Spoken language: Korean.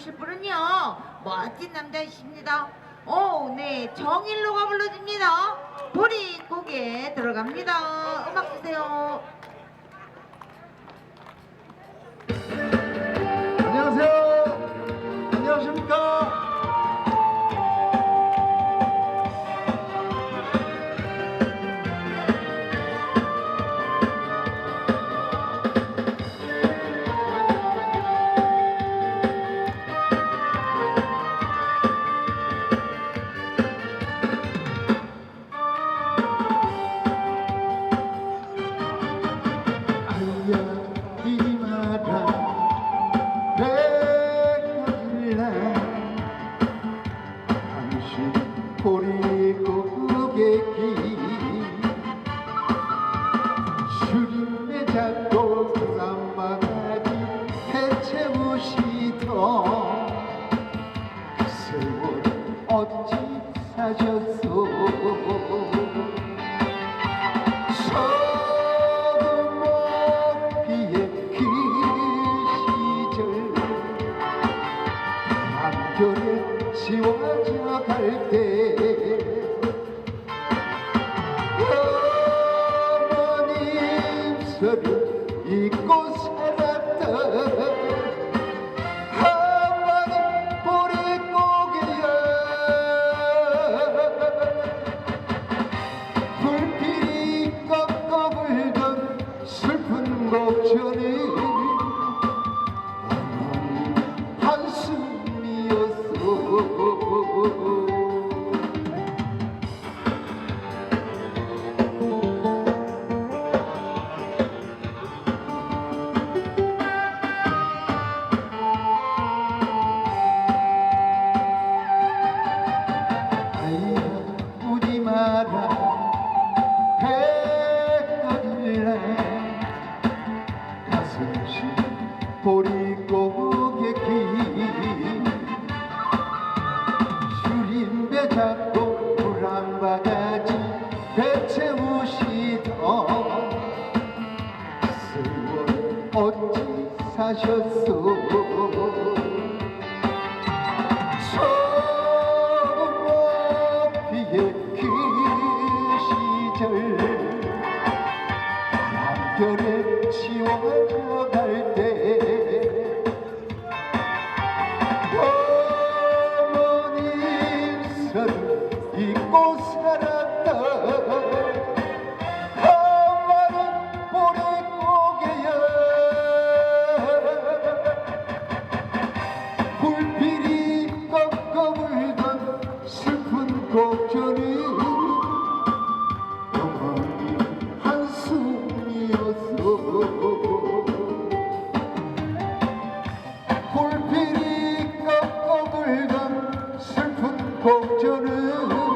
불러주실 분은요 멋진 남자이십니다. 오, 네 정일로가 불러줍니다. 보릿고개 들어갑니다. 음악 주세요. 보리고개기 주림에 잡고 쌈바가지 해채우시던 그 세월 어찌 사셨소? 그 시절. 한결에 지워져 갈때. 어머님 서를 잊고 보리고개 기 줄임배 잡고 불안바가지 배채우시던 세월 어찌 사셨소? 소금목비의 그 시절 바람결 곡전이 어머니 한숨이었어. 불길이 꺾어 불던 슬픈 곡전은